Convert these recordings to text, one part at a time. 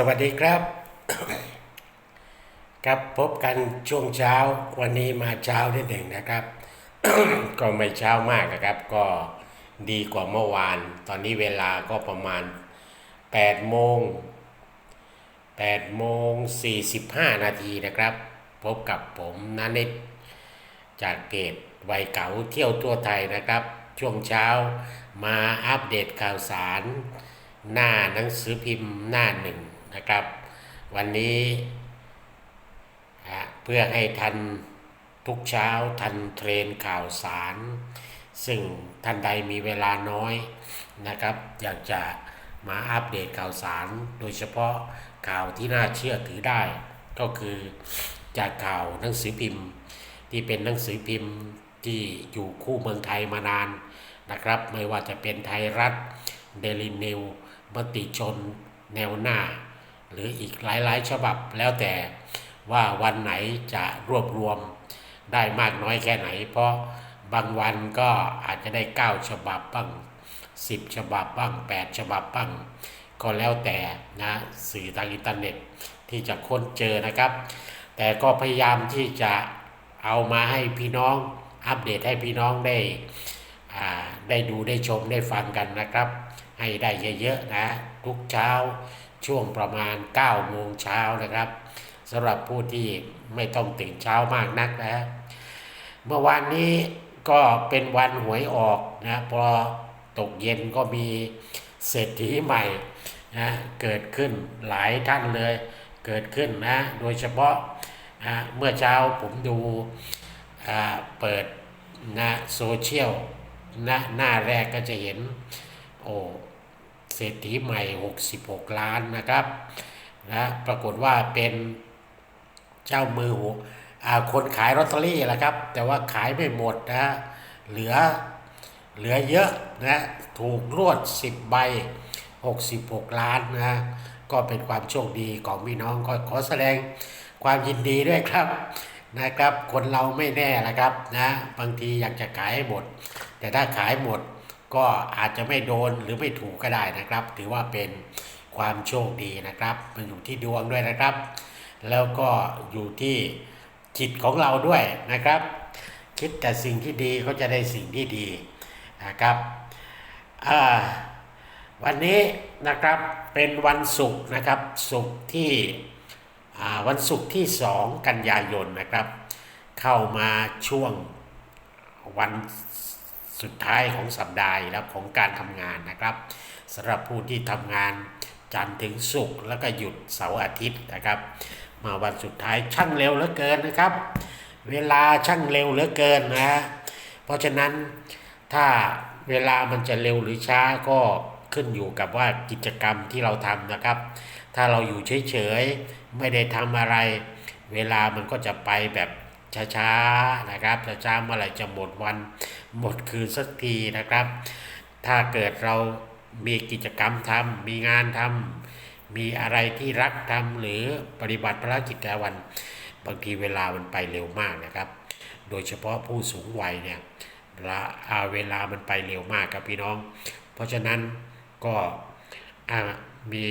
สวัสดีครับ ครับพบกันช่วงเช้าวันนี้มาเช้านิดหนึ่งนะครับ ก็ไม่เช้ามากนะครับ ก็ดีกว่าเมื่อวาน ตอนนี้เวลาก็ประมาณ8โมง8โมง45 นาทีนะครับ พบกับผมนาเนตจากเพจวัยเก๋าเที่ยวทั่วไทยนะครับ ช่วงเช้ามาอัปเดตข่าวสาร หน้าหนังสือพิมพ์หน้าหนึ่ง นะครับ วันนี้เพื่อให้ทันทุกเช้าทันเทรนข่าวสาร ซึ่งท่านใดมีเวลาน้อยนะครับ อยากจะมาอัปเดตข่าวสาร โดยเฉพาะข่าวที่น่าเชื่อถือได้ ก็คือจากข่าวหนังสือพิมพ์ ที่เป็นหนังสือพิมพ์ที่อยู่คู่เมืองไทยมานานนะครับ ไม่ว่าจะเป็นไทยรัฐเดลินิวมติชน แนวหน้า หรืออีกหลายๆ ฉบับแล้วแต่ว่าวันไหนจะรวบรวมได้มากน้อยแค่ไหน เพราะบางวันก็อาจจะได้ 9 ฉบับบ้าง 10 ฉบับบ้าง 8 ฉบับบ้าง ก็แล้วแต่นะสื่อทางอินเทอร์เน็ตที่จะค้นเจอนะครับ แต่ก็พยายามที่จะเอามาให้พี่น้องอัปเดตให้พี่น้องได้ได้ดูได้ชมได้ฟังกันนะครับ ให้ได้เยอะๆนะ ทุกเช้าช่วงประมาณ9โมงเช้านะครับสำหรับผู้ที่ไม่ต้องตื่นเช้ามากนักนะ เมื่อวานนี้ก็เป็นวันหวยออกนะพอตกเย็นก็มีเศรษฐีใหม่นะเกิดขึ้นหลายท่านเลยเกิดขึ้นนะ โดยเฉพาะนะเมื่อเช้าผมดูอ่าเปิดนะโซเชียลนะหน้าแรกก็จะเห็น โอ้ เศรษฐีใหม่ 66 ล้านนะครับนะปรากฏว่าเป็นเจ้ามือหัวคนขายลอตเตอรี่แหละครับ แต่ว่าขายไม่หมดนะเหลือเหลือเยอะนะถูกรวด 10 ใบ 66 ล้านนะก็เป็นความโชคดีของพี่น้องก็ขอแสดงความยินดีด้วยครับนะครับ คนเราไม่แน่นะครับนะบางทีอยากจะขายให้หมด แต่ถ้าขายหมด ก็อาจจะไม่โดนหรือไม่ถูกก็ได้นะครับ ถือว่าเป็นความโชคดีนะครับ มันอยู่ที่ดวงด้วยนะครับ แล้วก็อยู่ที่จิตของเราด้วยนะครับ คิดแต่สิ่งที่ดีก็จะได้สิ่งที่ดีนะครับวันนี้นะครับเป็นวันศุกร์นะครับศุกร์ที่วันศุกร์ที่ 2 กันยายนนะครับ เข้ามาช่วงวัน สุดท้ายของสัปดาห์แล้วของการทำงานนะครับสำหรับผู้ที่ทำงานจันทร์ถึงศุกร์แล้วก็หยุดเสาร์อาทิตย์นะครับ มาวันสุดท้ายช่างเร็วเหลือเกินนะครับ เวลาช่างเร็วเหลือเกินนะเพราะฉะนั้นถ้าเวลามันจะเร็วหรือช้าก็ขึ้นอยู่กับว่ากิจกรรมที่เราทำนะครับ ถ้าเราอยู่เฉยๆไม่ได้ทำอะไร เวลามันก็จะไปแบบช้าๆนะครับช้าๆเมื่อไหร่จะหมดวันหมดคืนสักทีนะครับ ถ้าเกิดเรามีกิจกรรมทำมีงานทำมีอะไรที่รักทำหรือปฏิบัติภารกิจแต่วัน บางทีเวลามันไปเร็วมากนะครับ โดยเฉพาะผู้สูงวัยเนี่ยละเวลามันไปเร็วมากครับพี่น้อง เพราะฉะนั้นก็มี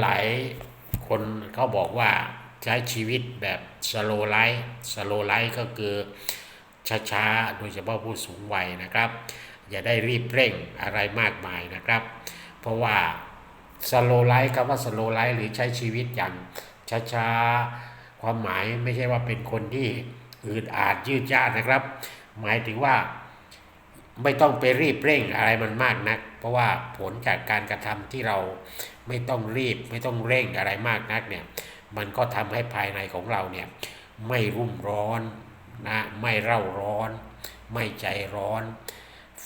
หลาย ๆ คนเขาบอกว่าใช้ชีวิตแบบสโลไลฟ์สโลไลฟ์ก็คือ ช้าๆ โดยเฉพาะผู้สูงวัยนะครับ อย่าได้รีบเร่งอะไรมากมายนะครับ เพราะว่าสโลไลฟ์คำว่าสโลไลฟ์หรือใช้ชีวิตอย่างช้าๆ ความหมายไม่ใช่ว่าเป็นคนที่อืดอาดยืดยาดนะครับ หมายถึงว่าไม่ต้องไปรีบเร่งอะไรมันมากนัก เพราะว่าผลจากการกระทำที่เราไม่ต้องรีบไม่ต้องเร่งอะไรมากนักเนี่ยมันก็ทำให้ภายในของเราเนี่ยไม่รุ่มร้อน นะไม่เร่าร้อน ไม่ใจร้อน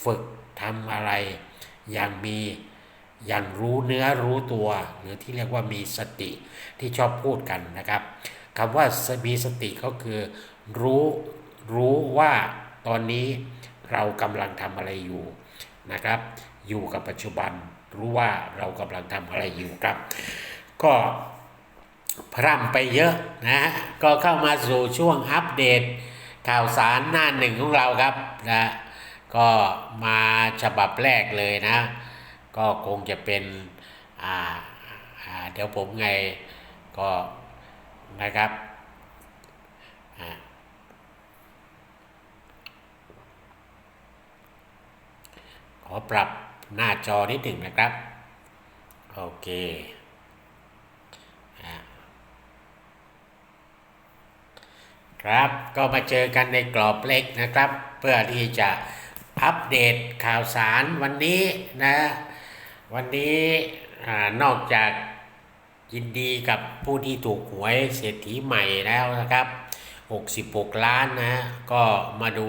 ฝึกทำอะไร อย่างมีอย่างรู้เนื้อรู้ตัว หรือที่เรียกว่ามีสติที่ชอบพูดกันนะครับคำว่ามีสติก็คือ รู้รู้ว่าตอนนี้เรากำลังทำอะไรอยู่นะครับ อยู่กับปัจจุบัน รู้ว่าเรากำลังทำอะไรอยู่ครับ ก็พร่ำไปเยอะนะก็เข้ามาสู่ช่วงอัปเดต ข่าวสารหน้าหนึ่งของเราครับนะก็มาฉบับแรกเลยนะ ก็คงจะเป็นอ่าอ่าเดี๋ยวผมไงก็นะครับขอปรับหน้าจอนิดหนึ่งนะครับ โอเคอ่า ครับ ก็มาเจอกันในกรอบเล็กนะครับ เพื่อที่จะอัปเดตข่าวสารวันนี้นะ วันนี้อนอกจากยินดีกับผู้ที่ถูกหวยเศรษฐีใหม่แล้วนะครับ 66 ล้านนะ ก็มาดู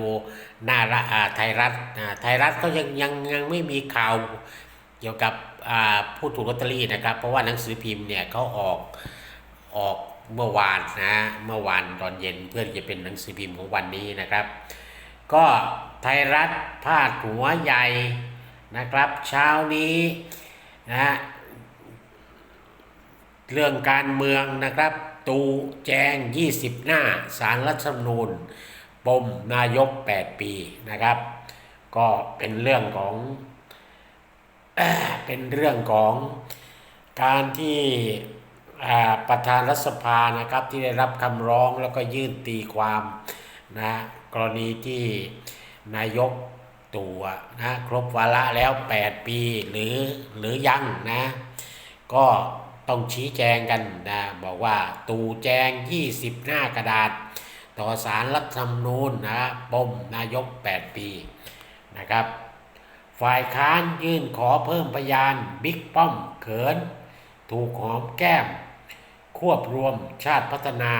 หน้าละไทยรัฐไทยรัฐก็ยังยังยังไม่มีข่าวเกี่ยวกับผู้ถูกลอตเตอรี่นะครับ เพราะว่าหนังสือพิมพ์เนี่ยเขาออกออก เมื่อวานนะเมื่อวานตอนเย็นเพื่อจะเป็นหนังสือพิมพ์ของวันนี้นะครับ ก็ไทยรัฐพาดหัวใหญ่นะครับ เช้านี้นะเรื่องการเมืองนะครับ ตูแจง 20 หน้าสารรัฐธรรมนูญปมนายก 8 ปีนะครับ ก็เป็นเรื่องของเอเป็นเรื่องของการที่ ประธานรัฐสภานะครับที่ได้รับคำร้องแล้วก็ยื่นตีความนะกรณีที่นายกตู่นะครบวาระแล้ว 8 ปีหรือหรือยังนะ ก็ต้องชี้แจงกันนะบอกว่าตู่แจง 20 หน้ากระดาษ ต่อสารรัฐธรรมนูญนะปมนายก 8 ปีนะครับ ฝ่ายค้านยื่นขอเพิ่มพยานบิ๊กป้อมเขิน ถูกหอมแก้ม ควบรวมชาติพัฒนา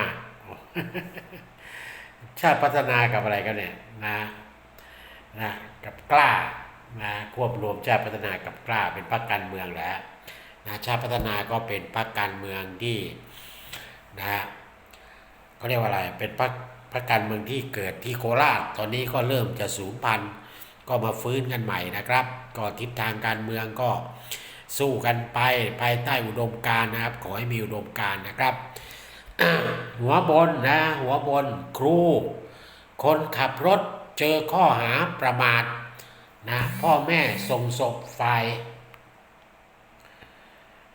ชาติพัฒนากับอะไรกันเนี่ยนะนะกับกล้านะควบรวมชาติพัฒนากับกล้าเป็นพรรคการเมืองแล้วนะชาติพัฒนาก็เป็นพรรคการเมืองที่นะเขาเรียกว่าอะไรเป็นพรรคพรรคการเมืองที่เกิดที่โคราชตอนนี้ก็เริ่มจะสูญพันธุ์ก็มาฟื้นกันใหม่นะครับ ก็ทิศทางการเมืองก็ สู้กันไปภายใต้อุดมการนะครับ ขอให้มีอุดมการนะครับ หัวบนนะหัวบนครู คนขับรถเจอข้อหาประมาทนะพ่อแม่ส่งศพฝ่าย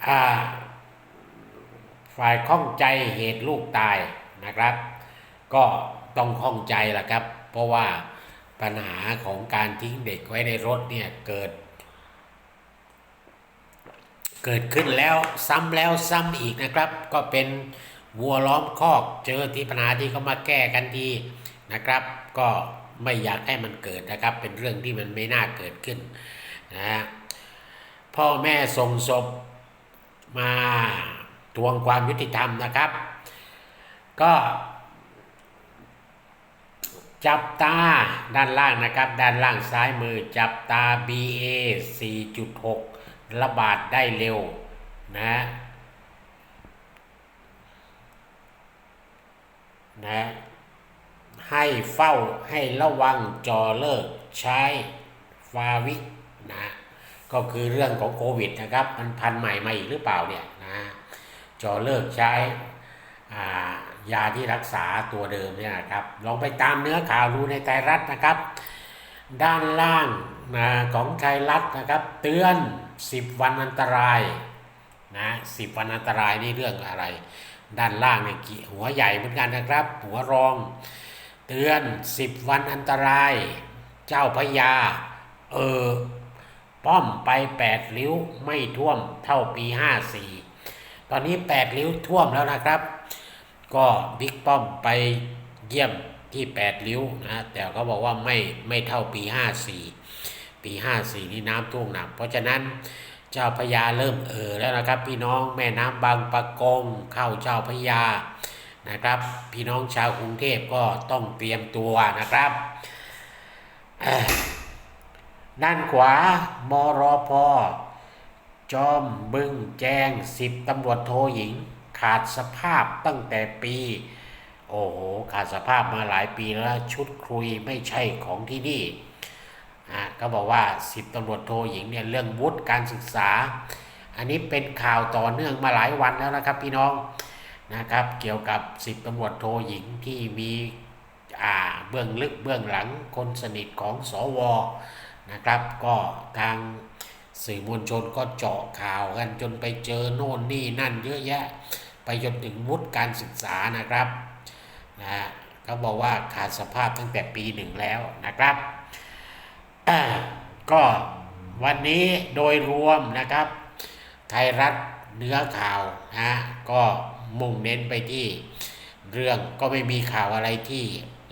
อ่าฝ่ายข้องใจเหตุลูกตายนะครับ ก็ต้องข้องใจละครับ เพราะว่าปัญหาของการทิ้งเด็กไว้ในรถเนี่ยเกิด เกิดขึ้นแล้วซ้ำแล้วซ้ำอีกนะครับ ก็เป็นวัวล้อมคอกเจอที่ปัญหาที่เขามาแก้กันทีนะครับ ก็ไม่อยากให้มันเกิดนะครับ เป็นเรื่องที่มันไม่น่าเกิดขึ้นนะฮะพ่อแม่ส่งศพมาทวงความยุติธรรมนะครับ ก็ จับตาด้านล่างนะครับ ด้านล่างซ้ายมือจับตา BA 4.6 ระบาดได้เร็วนะนะให้เฝ้าให้ระวังจอเลิกใช้ฟาวินะก็คือเรื่องของโควิดนะครับ มันพันใหม่มาอีกหรือเปล่าเนี่ยนะจอเลิกใช้อ่ายาที่รักษาตัวเดิมเนี่ยนะครับ ลองไปตามเนื้อข่าวดูในไทยรัฐนะครับ ด้านล่างนะของไทยรัฐนะครับ เตือน 10วันอันตรายนะ10วันอันตรายนี่เรื่องอะไร ด้านล่างเนี่ยกีหัวใหญ่เหมือนกันนะครับ หัวรอง เตือน10วันอันตราย เจ้าพระยาเออป้อมไป8ริ้วไม่ท่วมเท่าปี54ตอนนี้8ริ้วท่วมแล้วนะครับ ก็บิ๊กป้อมไปเยี่ยมที่8ริ้วนะแต่เขาบอกว่าไม่ไม่เท่าปี54 ปี54นี่น้ำท่วมหนัก เพราะฉะนั้นเจ้าพระยาเริ่มเอ่อแล้วนะครับ พี่น้องแม่น้ำบางปะกงเข้าเจ้าพระยานะครับ พี่น้องชาวกรุงเทพก็ต้องเตรียมตัวนะครับด้านขวามรอพอจอมบึงแจงสิบตำรวจโทหญิง ขาดสภาพตั้งแต่ปี โอ้โห ขาดสภาพมาหลายปีแล้วชุดคุยไม่ใช่ของที่นี่ อะก็บอกว่าสิบตำรวจโทหญิงเนี่ยเรื่องวุฒิการศึกษา อันนี้เป็นข่าวต่อเนื่องมาหลายวันแล้วนะครับพี่น้องนะครับ เกี่ยวกับสิบตำรวจโทหญิงที่มีอ่าเบื้องลึกเบื้องหลังคนสนิทของสวนะครับ ก็ทางสื่อมวลชนก็เจาะข่าวกันจนไปเจอโน่นนี่นั่นเยอะแยะ ไปจนถึงวุฒิการศึกษานะครับนะฮะเขาบอกว่าขาดสภาพตั้งแต่ปีหนึ่งแล้วนะครับ ก็วันนี้โดยรวมนะครับ ไทยรัฐเนื้อข่าวนะก็มุ่งเน้นไปที่เรื่องก็ไม่มีข่าวอะไรที่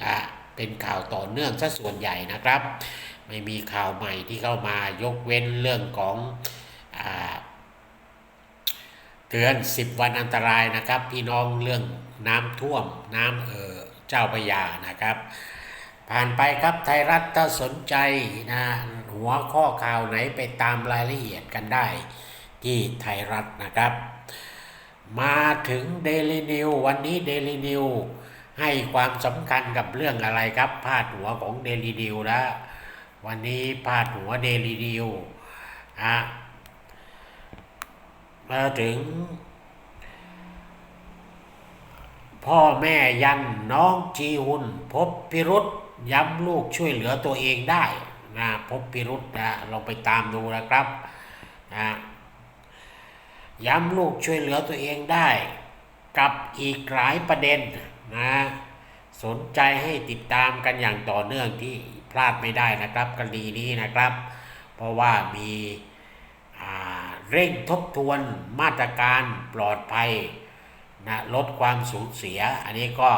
อะเป็นข่าวต่อเนื่องซะส่วนใหญ่นะครับ ไม่มีข่าวใหม่ที่เข้ามายกเว้นเรื่องของอเตือน 10 วันอันตรายนะครับ พี่น้องเรื่องน้ำท่วมน้ำเออเจ้าพระยานะครับ ผ่านไปครับไทยรัฐถ้าสนใจนะหัวข้อข่าวไหนไปตามรายละเอียดกันได้ ที่ไทยรัฐนะครับ มาถึงเดลินิววันนี้เดลินิวให้ความสำคัญกับเรื่องอะไรครับ พาดหัวของเดลินิวนะวันนี้พาดหัวเดลินิวอะมาถึง พ่อแม่ยันน้องจีฮุนพบพิรุษ ย้ำลูกช่วยเหลือตัวเองได้นะพบพิรุษนะลองไปตามดูนะครับนะย้ำลูกช่วยเหลือตัวเองได้ กับอีกหลายประเด็นนะสนใจให้ติดตามกันอย่างต่อเนื่องที่พลาดไม่ได้นะครับคดีนี้นะครับ เพราะว่ามีเร่งทบทวนมาตรการปลอดภัยนะลดความสูญเสีย อันนี้ก็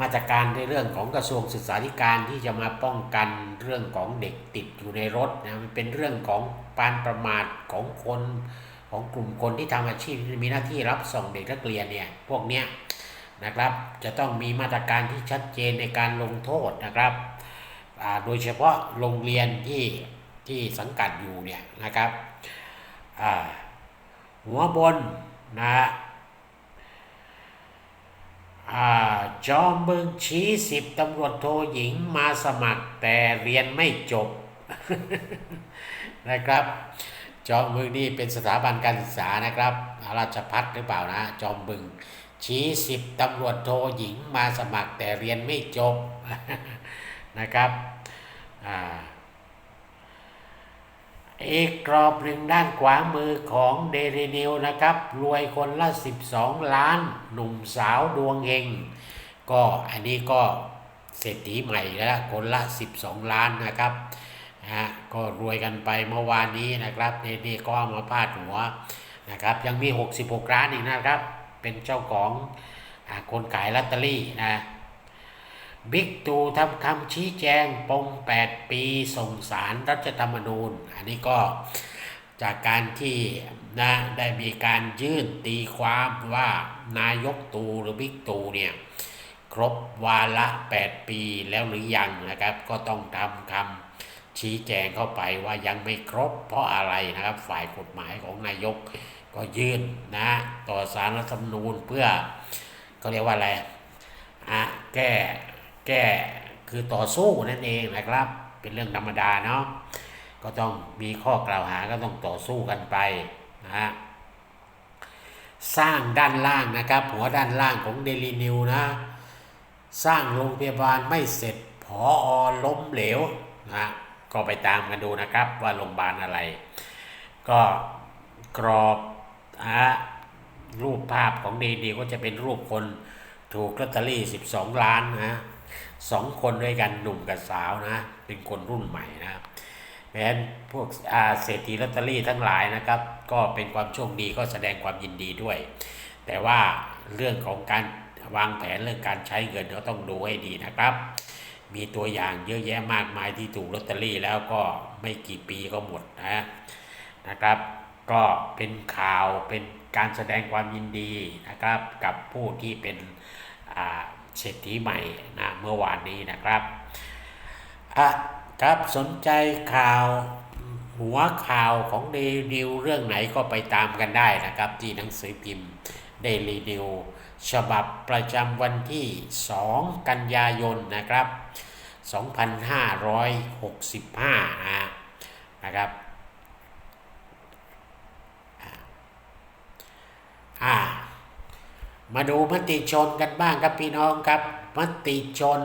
มาตรการในเรื่องของกระทรวงศึกษาธิการที่จะมาป้องกันเรื่องของเด็กติดอยู่ในรถนะมันเป็นเรื่องของการประมาทของคนของกลุ่มคนที่ทำอาชีพมีหน้าที่รับส่งเด็กนักเรียนเนี่ยพวกเนี้ยนะครับจะต้องมีมาตรการที่ชัดเจนในการลงโทษนะครับโดยเฉพาะโรงเรียนที่ที่สังกัดอยู่เนี่ยนะครับหัวบนนะ อจอมบึงชี้สิบตำรวจโทหญิงมาสมัครแต่เรียนไม่จบนะครับ จอมบึงนี่เป็นสถาบันการศึกษานะครับราชพัฒหรือเปล่านะ จอมบึง ชี้สิบตำรวจโทหญิงมาสมัครแต่เรียนไม่จบนะครับอ่า อีกกรอบหนึ่งด้านขวามือของเดลินิวนะครับ รวยคนละ 12 ล้าน หนุ่มสาวดวงเฮงก็อันนี้ก็เศรษฐีใหม่แล้วคนละ 12 ล้านนะครับฮะก็รวยกันไปเมื่อวานนี้นะครับเดลินิวก็มาพาดหัวนะครับยังมี 66 ล้านอีกนะครับ เป็นเจ้าของอคนขายลอตเตอรี่นะ บิ๊กตู่ทำคำชี้แจงปม 8 ปีส่งสารรัฐธรรมนูญ อันนี้ก็จากการที่นะได้มีการยื่นตีความว่านายกตู่หรือบิ๊กตู่เนี่ยครบวาระ 8 ปีแล้วหรือยังนะครับ ก็ต้องทำคำชี้แจงเข้าไปว่ายังไม่ครบเพราะอะไรนะครับ ฝ่ายกฎหมายของนายกก็ยื่นนะต่อสารรัฐธรรมนูญเพื่อเขาเรียกว่าอะไรอะแก้ แก้คือต่อสู้นั่นเองนะครับ เป็นเรื่องธรรมดาเนาะก็ต้องมีข้อกล่าวหาก็ต้องต่อสู้กันไปนะฮะสร้างด้านล่างนะครับ หัวด้านล่างของเดลินิวนะ สร้างโรงพยาบาลไม่เสร็จผออล้มเหลวนะก็ไปตามกันดูนะครับว่าโรงพยาบาลอะไร ก็กรอบนะฮะรูปภาพของเดลินิวก็จะเป็นรูปคนถูกลอตเตอรี่ 12 ล้านนะ สองคนด้วยกันหนุ่มกับสาวนะ เป็นคนรุ่นใหม่นะเพราะฉะนั้นพวกเศรษฐีลอตเตอรี่ทั้งหลายนะครับ ก็เป็นความโชคดีก็แสดงความยินดีด้วย แต่ว่าเรื่องของการวางแผนเรื่องการใช้เงินก็ต้องดูให้ดีนะครับ มีตัวอย่างเยอะแยะมากมายที่ถูกลอตเตอรี่แล้วก็ไม่กี่ปีก็หมดนะนะครับ ก็เป็นข่าวเป็นการแสดงความยินดีนะครับ กับผู้ที่เป็นอ่า เศรษฐีใหม่นะเมื่อวานนี้นะครับอะครับสนใจข่าวหัวข่าวของเดลิวเรื่องไหนก็ไปตามกันได้นะครับ ที่หนังสือพิมพ์เดลินิวฉบับประจำวันที่ 2 กันยายนนะครับ 2565นะนะครับอ่า มาดูมติชนกันบ้างครับพี่น้องครับ มติชน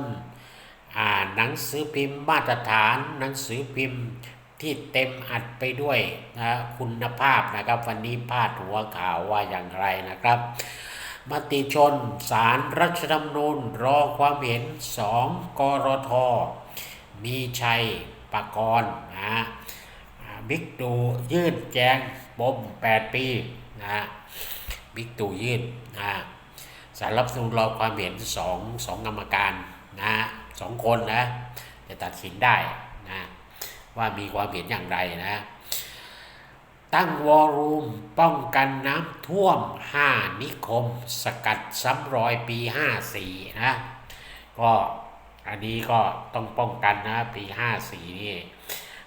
อ่าหนังสือพิมพ์มาตรฐาน หนังสือพิมพ์ที่เต็มอัดไปด้วยนะคุณภาพนะครับ วันนี้พาดหัวข่าวว่าอย่างไรนะครับ มติชนสารรัฐธรรมนูญรอความเห็นสองกรทมีชัยปกรณ์นะบิ๊กตู่ยื่นแจงปม8 ปีนะ บิ๊กตู่ยื่นนะสารรัฐธรรมนูญรอความเห็นสองสองกรรมการนะสองคนนะจะตัดสินได้นะว่ามีความเห็นอย่างไรนะตั้งวอรูมป้องกันน้ำท่วม 5 นิคม สกัดซ้ำรอยปี 54 นะ ก็อันนี้ก็ต้องป้องกันนะ ปี 54 นี่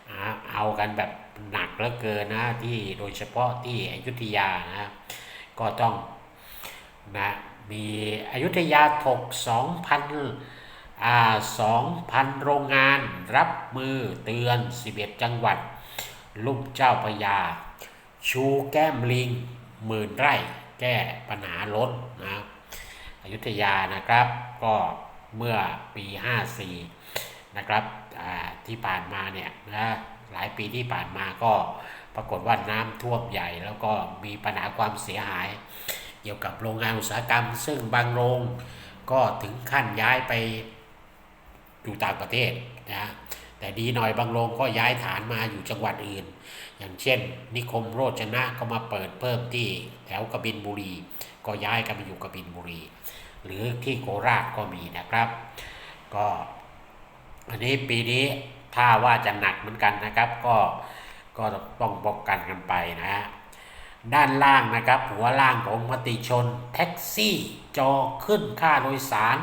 อ่เอากันแบบหนักเหลือเกินนะที่โดยเฉพาะที่อยุธยานะ ก็ต้องนะมีอยุธยาถก2,000อ่า2,000 โรงงานรับมือเตือน 11 จังหวัด ลุ่มเจ้าพยา ชูแก้มลิงหมื่นไร่ แก้ปัญหาล้นนะอยุธยานะครับก็เมื่อปี 54 นะครับอาที่ผ่านมาเนี่ยนะหลายปีที่ผ่านมาก็ ปรากฏว่าน้ำท่วมใหญ่ แล้วก็มีปัญหาความเสียหาย เกี่ยวกับโรงงานอุตสาหกรรม ซึ่งบางโรงก็ถึงขั้นย้ายไปอยู่ต่างประเทศนะแต่ดีหน่อยบางโรงก็ย้ายฐานมาอยู่จังหวัดอื่น อย่างเช่น นิคมโรจนะก็มาเปิดเพิ่มที่แถวกบินบุรี ก็ย้ายกันมาอยู่กบินบุรี หรือที่โคราชก็มีนะครับ ก็อันนี้ปีนี้ถ้าว่าจะหนักเหมือนกันนะครับ ก็ ก็ต้องป้องกันกันไปนะฮะด้านล่างนะครับ หัวล่างของมติชน แท็กซี่จอขึ้นค่าโดยสาร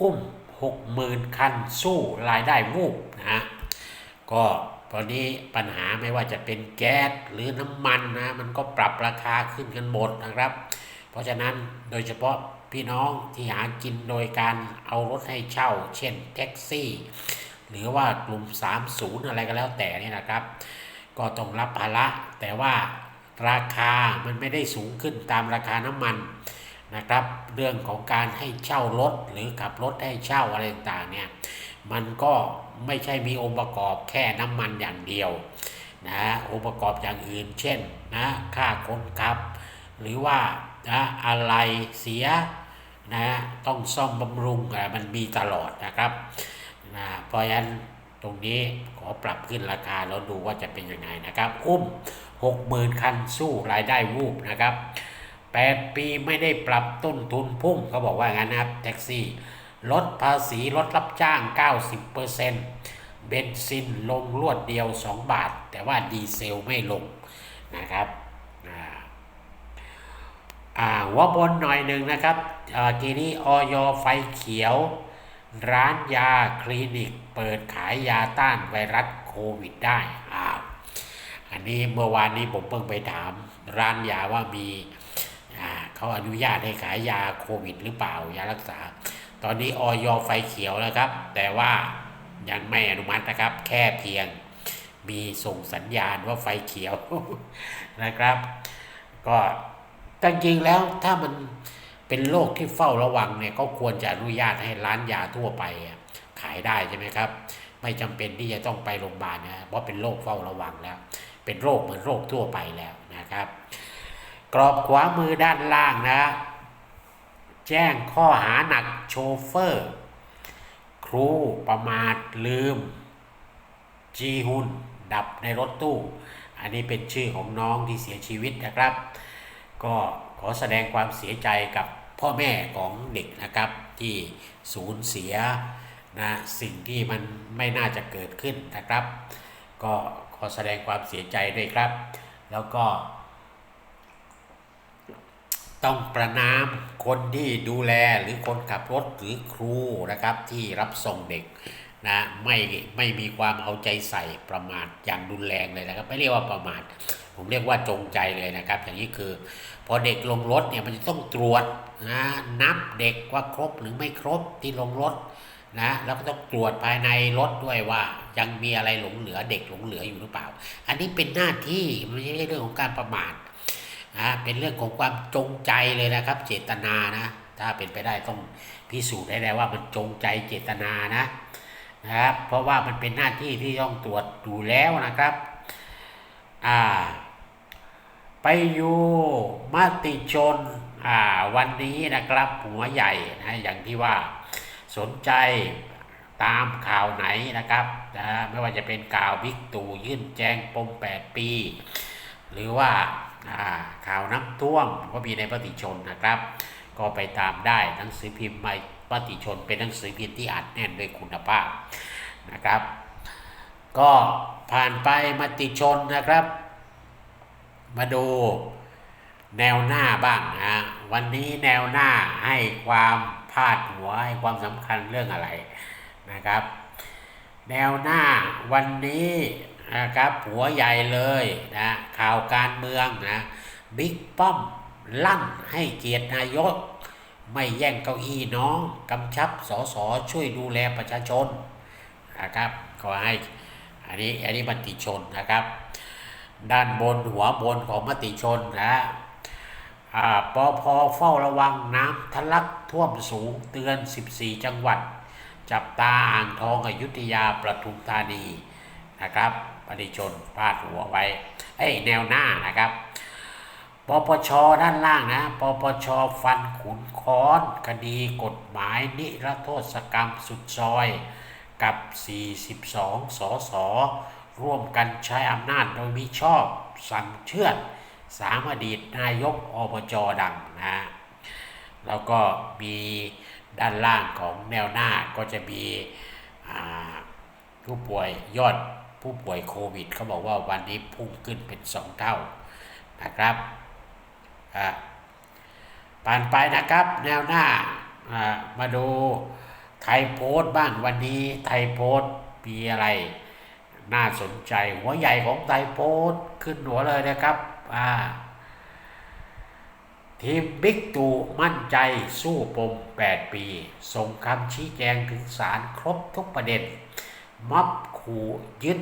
อุ้มหกหมื่นคันสู้รายได้วูบนะฮะก็ตอนนี้ปัญหาไม่ว่าจะเป็นแก๊สหรือน้ำมันนะมันก็ปรับราคาขึ้นกันหมดนะครับ เพราะฉะนั้นโดยเฉพาะพี่น้องที่หากินโดยการเอารถให้เช่า เช่นแท็กซี่ หรือว่ากลุ่ม 30 อะไรก็แล้วแต่นี่นะครับ ก็ต้องรับภาระแต่ว่าราคามันไม่ได้สูงขึ้นตามราคาน้ำมันนะครับ เรื่องของการให้เช่ารถหรือขับรถให้เช่าอะไรต่างเนี่ยมันก็ไม่ใช่มีองค์ประกอบแค่น้ำมันอย่างเดียวนะองค์ประกอบอย่างอื่น เช่นนะค่าคนขับ หรือว่านะอะไรเสียนะต้องซ่อมบำรุงอะไรมันมีตลอดนะครับ นะเพราะฉะนั้นตรงนี้ขอปรับขึ้นราคาแล้วดูว่าจะเป็นยังไงนะครับ อุ้ม 60,000 คันสู้รายได้วูบนะครับ 8 ปีไม่ได้ปรับต้นทุนพุ่งเขาบอกว่างั้นนะครับแท็กซี่ ลดภาษีลดรับจ้าง 90%เบนซินลงรวดเดียว 2 บาท แต่ว่าดีเซลไม่ลงนะครับอ่าอ่าหัวบนหน่อยหนึ่งนะครับทีนี้ออยไฟเขียว ร้านยาคลินิก เปิดขายยาต้านไวรัสโควิดได้อ้าวอันนี้เมื่อวานนี้ผมเพิ่งไปถาม ร้านยาว่ามีอ่าเขาอนุญาตให้ขายยาโควิด หรือเปล่ายารักษา ตอนนี้ออยไฟเขียวแล้วครับ แต่ว่ายังไม่อนุมัตินะครับ แค่เพียงมีส่งสัญญาณว่าไฟเขียวนะครับ ก็จริงๆแล้วถ้ามัน เป็นโรคที่เฝ้าระวังเนี่ยก็ควรจะอนุญาตให้ร้านยาทั่วไปขายได้ใช่ไหมครับ ไม่จำเป็นที่จะต้องไปโรงพยาบาลนะเพราะเป็นโรคเฝ้าระวังแล้ว เป็นโรคเหมือนโรคทั่วไปแล้วนะครับ กรอบขวามือด้านล่างนะแจ้งข้อหาหนักโชเฟอร์ ครูประมาทลืม จีฮุน ดับในรถตู้ อันนี้เป็นชื่อของน้องที่เสียชีวิตนะครับ ก็ขอแสดงความเสียใจกับ พ่อแม่ของเด็กนะครับที่สูญเสียนะสิ่งที่มันไม่น่าจะเกิดขึ้นนะครับ ก็ขอแสดงความเสียใจด้วยครับ แล้วก็ ต้องประนามคนที่ดูแลหรือคนขับรถหรือครูนะครับที่รับส่งเด็กนะไม่ไม่มีความเอาใจใส่ประมาทอย่างรุนแรงเลยนะครับ ไม่เรียกว่าประมาทผมเรียกว่าจงใจเลยนะครับ อย่างนี้คือ พอเด็กลงรถเนี่ยมันจะต้องตรวจ นะนับเด็กว่าครบหรือไม่ครบที่ลงรถนะแล้วก็ต้องตรวจภายในรถด้วยว่า ยังมีอะไรหลงเหลือเด็กหลงเหลืออยู่หรือเปล่า อันนี้เป็นหน้าที่ไม่ใช่เรื่องของการประมาทนะเป็นเรื่องของความจงใจเลยนะครับ เจตนานะถ้าเป็นไปได้ต้องพิสูจน์ได้แล้วว่ามันจงใจเจตนานะนะครับเพราะว่ามันเป็นหน้าที่ที่ต้องตรวจดูแล้วนะครับอ่าไปอยู่มติชน วันนี้นะครับหัวใหญ่นะอย่างที่ว่าสนใจตามข่าวไหนนะครับนะไม่ว่าจะเป็นข่าวบิ๊กตู่ยื่นแจงปม 8 ปี หรือว่าข่าวน้ำท่วมก็มีในมติชนนะครับ ก็ไปตามได้หนังสือพิมพ์ไม่มติชนเป็นหนังสือพิมพ์ที่อัดแน่นด้วยคุณภาพนะครับ ก็ผ่านไปมติชนนะครับ มาดู แนวหน้าบ้างนะวันนี้แนวหน้าให้ความพาดหัวให้ความสำคัญเรื่องอะไรนะครับ แนวหน้าวันนี้นะครับหัวใหญ่เลยนะข่าวการเมืองนะบิ๊กป้อมลั่นให้เกียรตินายก ไม่แย่งเก้าอี้น้องกำชับสสช่วยดูแลประชาชนนะครับก็ให้อันนี้อันนี้มติชนนะครับ ด้านบนหัวบนของมติชนนะ ปอพอเฝ้าระวังน้ำทะลักท่วมสูงเตือน 14 จังหวัด จับตาอ่างทองอยุธยาประทุมธานีนะครับมติชนพาดหัวไว้ไอ้แนวหน้านะครับปปชด้านล่างนะปปชฟันขุนค้อน คดีกฎหมายนิรโทษกรรมสุดซอยกับ 42 สส ร่วมกันใช้อำนาจโดยมิชอบสั่งเชื่อด สามอดีตนายกอบจดังนะแล้วก็มีด้านล่างของแนวหน้าก็จะมีผู้ป่วยยอดผู้ป่วยโควิดเขาบอกว่าวันนี้พุ่งขึ้นเป็นสองเท่านะครับอ่าผ่านไปนะครับแนวหน้าอ่ามาดูไทยโพสต์บ้างวันนี้ไทยโพสต์มีอะไร น่าสนใจหัวใหญ่ของไทยโพสต์ขึ้นหัวเลยนะครับ อ่าทีมบิ๊กตู่มั่นใจสู้ปม 8 ปี ส่งคำชี้แจงถึงศาลครบทุกประเด็น ม็อบขู่ยึด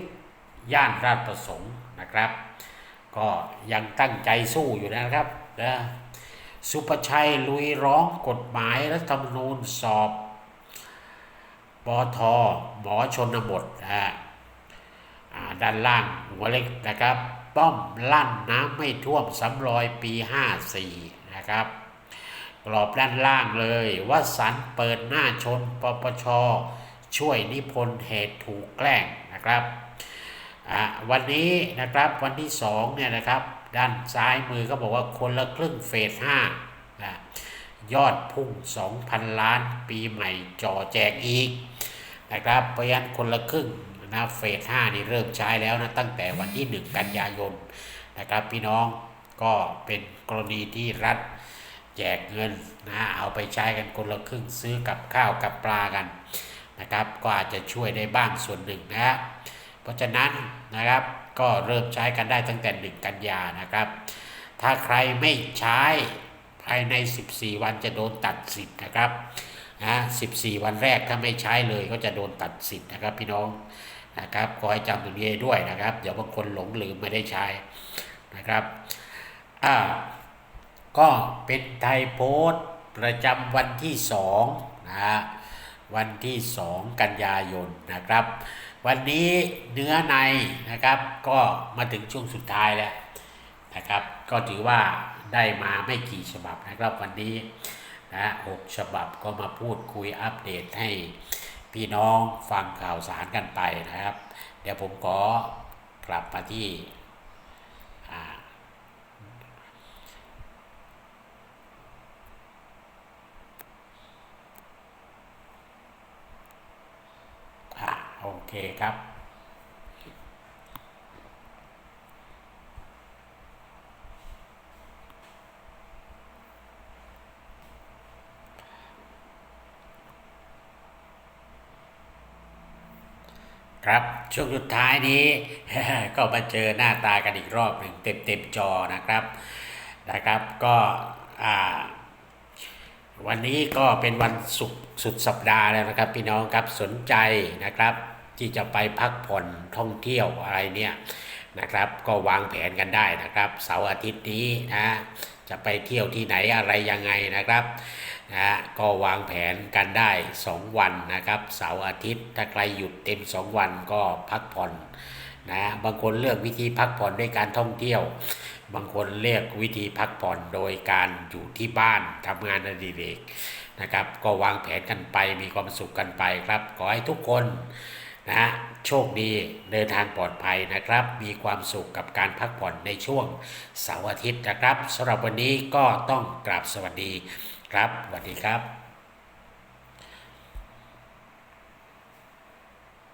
ย่านราชประสงค์นะครับ ก็ยังตั้งใจสู้อยู่นะครับนะสุประชัยลุยร้องกฎหมายรัฐธรรมนูญสอบปอทหมอชนบทนะฮะด้านล่างหัวเล็กนะครับ ป้อมลั่นน้ำไม่ท่วมสำรอยปี 54 นะครับ กรอบด้านล่างเลยว่าสันเปิดหน้าชนปปช ช่วยนิพนธ์เหตุถูกแกล้งนะครับอ่าวันนี้นะครับวันที่2เนี่ยนะครับด้านซ้ายมือก็บอกว่าคนละครึ่งเฟส5นะยอดพุ่ง 2,000 ล้านปีใหม่จ่อแจกอีกนะครับเพราะฉะนั้นคนละครึ่ง นะเฟส5นี่เริ่มใช้แล้วนะตั้งแต่วันที่ 1 กันยายนนะครับพี่น้องก็เป็นกรณีที่รัฐแจกเงินนะเอาไปใช้กันคนละครึ่งซื้อกับข้าวกับปลากันนะครับ ก็อาจจะช่วยได้บ้างส่วนหนึ่งนะเพราะฉะนั้นนะครับก็เริ่มใช้กันได้ตั้งแต่ 1 กันยานะครับ ถ้าใครไม่ใช้ภายใน 14 วันจะโดนตัดสิทธิ์นะครับนะ14 วันแรกถ้าไม่ใช้เลยก็จะโดนตัดสิทธิ์นะครับพี่น้อง นะครับขอให้จำตรงนี้ด้วยนะครับ เดี๋ยวบางคนหลงลืมไม่ได้ใช้นะครับอ่าก็เป็นไทยโพสต์ประจำวันที่2นะฮะวันที่2กันยายนนะครับ วันนี้เนื้อในนะครับ ก็มาถึงช่วงสุดท้ายแล้วนะครับ ก็ถือว่าได้มาไม่กี่ฉบับนะครับวันนี้นะหกฉบับก็มาพูดคุยอัปเดตให้ พี่น้องฟังข่าวสารกันไปนะครับ เดี๋ยวผมขอกลับมาที่อ่าโอเคครับ ครับช่วงสุดท้ายนี้ก็มาเจอหน้าตากันอีกรอบหนึ่งเต็มเต็มๆจอนะครับนะครับก็วันนี้ก็เป็นวันสุดสุดสัปดาห์แล้วนะครับ พี่น้องครับสนใจนะครับ ที่จะไปพักผ่อนท่องเที่ยวอะไรเนี่ยนะครับ ก็วางแผนกันได้นะครับ เสาร์อาทิตย์นี้นะจะไปเที่ยวที่ไหนอะไรยังไงนะครับ นะฮะก็วางแผนกันได้ 2 วันนะครับเสาร์อาทิตย์ ถ้าใครหยุดเต็ม 2 วันก็พักผ่อนนะฮะบางคนเลือกวิธีพักผ่อนด้วยการท่องเที่ยว บางคนเลือกวิธีพักผ่อนโดยการอยู่ที่บ้านทำงานอดิเรกนะครับ ก็วางแผนกันไปมีความสุขกันไปครับ ขอให้ทุกคนนะโชคดีเดินทางปลอดภัยนะครับ มีความสุขกับการพักผ่อนในช่วงเสาร์อาทิตย์นะครับสำหรับวันนี้ก็ต้องกราบสวัสดี ครับสวัสดีครับ